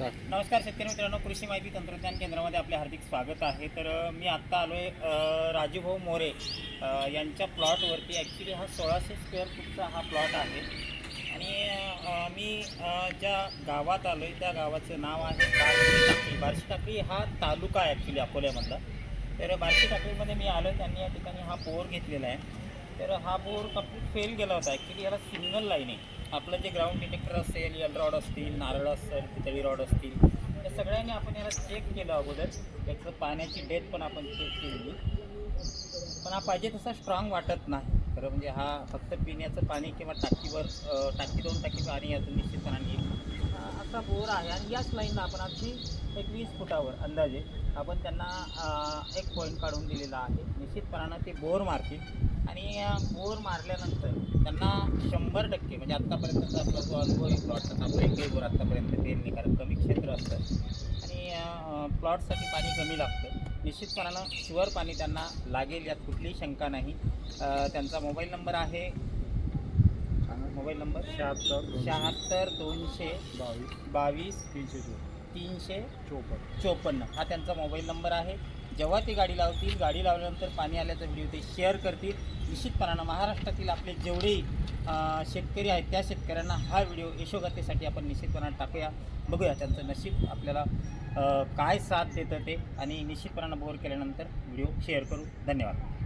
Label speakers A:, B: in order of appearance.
A: नमस्कार. शेतकरी मित्रांनो कृषी माहिती तंत्रज्ञान केंद्रामध्ये आपले हार्दिक स्वागत आहे. तर मी आत्ता आलो आहे राजूभाऊ मोरे यांच्या प्लॉटवरती. ॲक्च्युली हा सोळाशे स्क्वेअर फूटचा हा प्लॉट आहे. आणि मी ज्या गावात आलो आहे त्या गावाचं नाव आहे बार्शी टाकळी. बार्शी टाकळी हा तालुका आहे ॲक्च्युली अकोल्यामधला. तर बार्शी टाकळीमध्ये मी आलो आहे त्यांनी या ठिकाणी हा पोर घेतलेला आहे. तर हा बोर कंप्लीट फेल गेला होता. ॲक्च्युली याला सिंगल लाईन आहे. आपलं जे ग्राउंड डिटेक्टर असेल एल रॉड असतील नारळ असेल पितळी रॉड असतील या सगळ्यांनी आपण याला चेक केलं अगोदर. त्याचं पाण्याची डेथ पण आपण चेक केली. पण हा पाहिजे तसा स्ट्रॉंग वाटत नाही. खरं म्हणजे हा फक्त पिण्याचं पाणी किंवा टाकीवर टाकी दोन टाकी पाणी यातून निश्चितपणाने येईल बोर आहे आणि याच लाईनला आपण अगदी एक वीस फुटावर अंदाजे आपण त्यांना एक पॉईंट काढून दिलेला आहे. निश्चितपणानं ते बोर मारतील. आणि बोर मारल्यानंतर त्यांना शंभर टक्के म्हणजे आत्तापर्यंतचा आपला जो अनुभव आहे प्लॉटचा आपला एकही बोर आत्तापर्यंत पेरणी कारण कमी क्षेत्र असतं. आणि प्लॉटसाठी पाणी कमी लागतं. निश्चितपणानं शुअर पाणी त्यांना लागेल यात कुठलीही शंका नाही. त्यांचा मोबाईल नंबर आहे. Mobile number?
B: शहात्तर
A: शहात्तर दोनशे
B: बावीस.
A: बावीस
B: तीनशे
A: तीनशे
B: चोपन्न.
A: चोपन्न. हा त्यांचा मोबाईल नंबर आहे. जेव्हा ते गाडी लावतील गाडी लावल्यानंतर पाणी आल्याचा व्हिडिओ ते शेअर करतील. निश्चितपणानं महाराष्ट्रातील आपले जेवढे शेतकरी आहेत त्या शेतकऱ्यांना हा व्हिडिओ यशोगाथेसाठी आपण निश्चितपणानं टाकूया. बघूया त्यांचं नशीब आपल्याला काय साथ देतं ते. आणि निश्चितपणानं बोर केल्यानंतर व्हिडिओ शेअर करू. धन्यवाद.